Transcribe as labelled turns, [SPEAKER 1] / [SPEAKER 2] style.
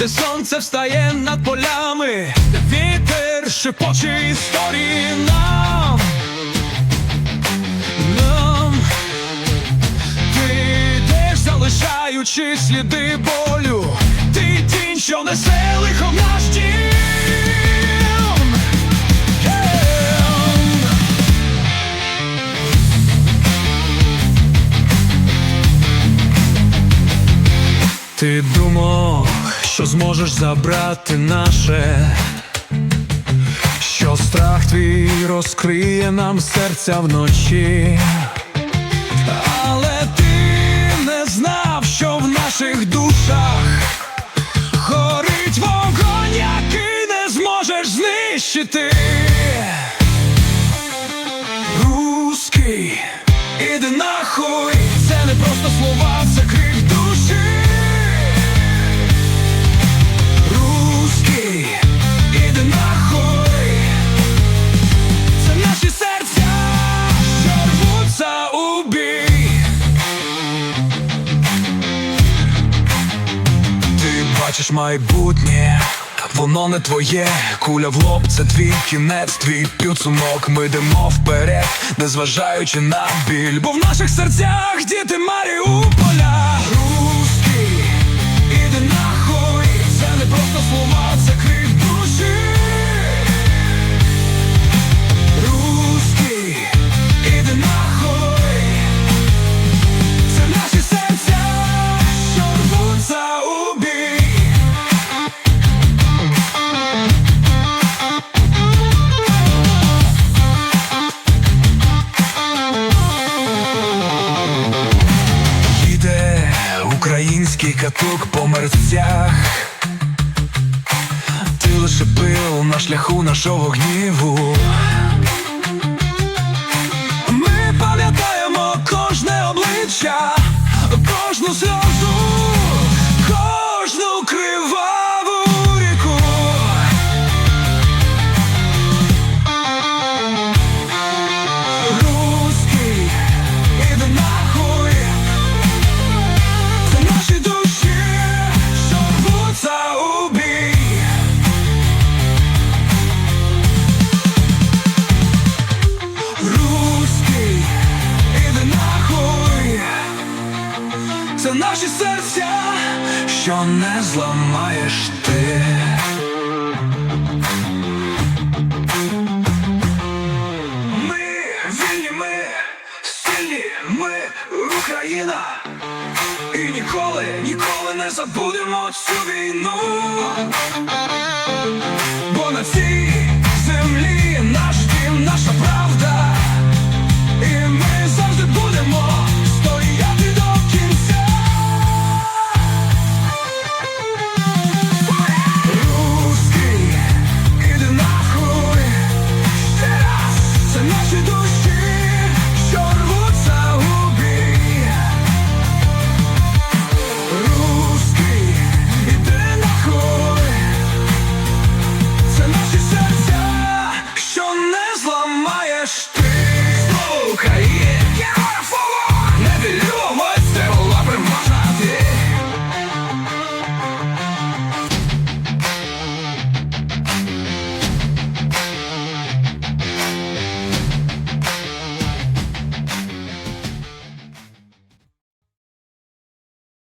[SPEAKER 1] де сонце встає над полями, де вітер шепоче історії нам. Нам ти залишаючи сліди болю, ти тінь, що несе лихо в наш дім. Ем. Ти думав, що зможеш забрати наше, що страх твій розкриє нам серця вночі, але ти не знав, що в наших душах горить вогонь, який не зможеш знищити. Руський, іди нахуй, це не просто слова, бачиш майбутнє, воно не твоє, куля в лоб, це твій кінець, твій підсумок. Ми йдемо вперед, незважаючи на біль. Бо в наших серцях діти Маріуполя. Каток по мерцях. Ти лише пил на шляху нашого гніву. б'ються наші серця, що не зламаєш ти. Ми вільні, ми сильні, ми Україна. І ніколи, ніколи не забудемо цю війну. Бо на цій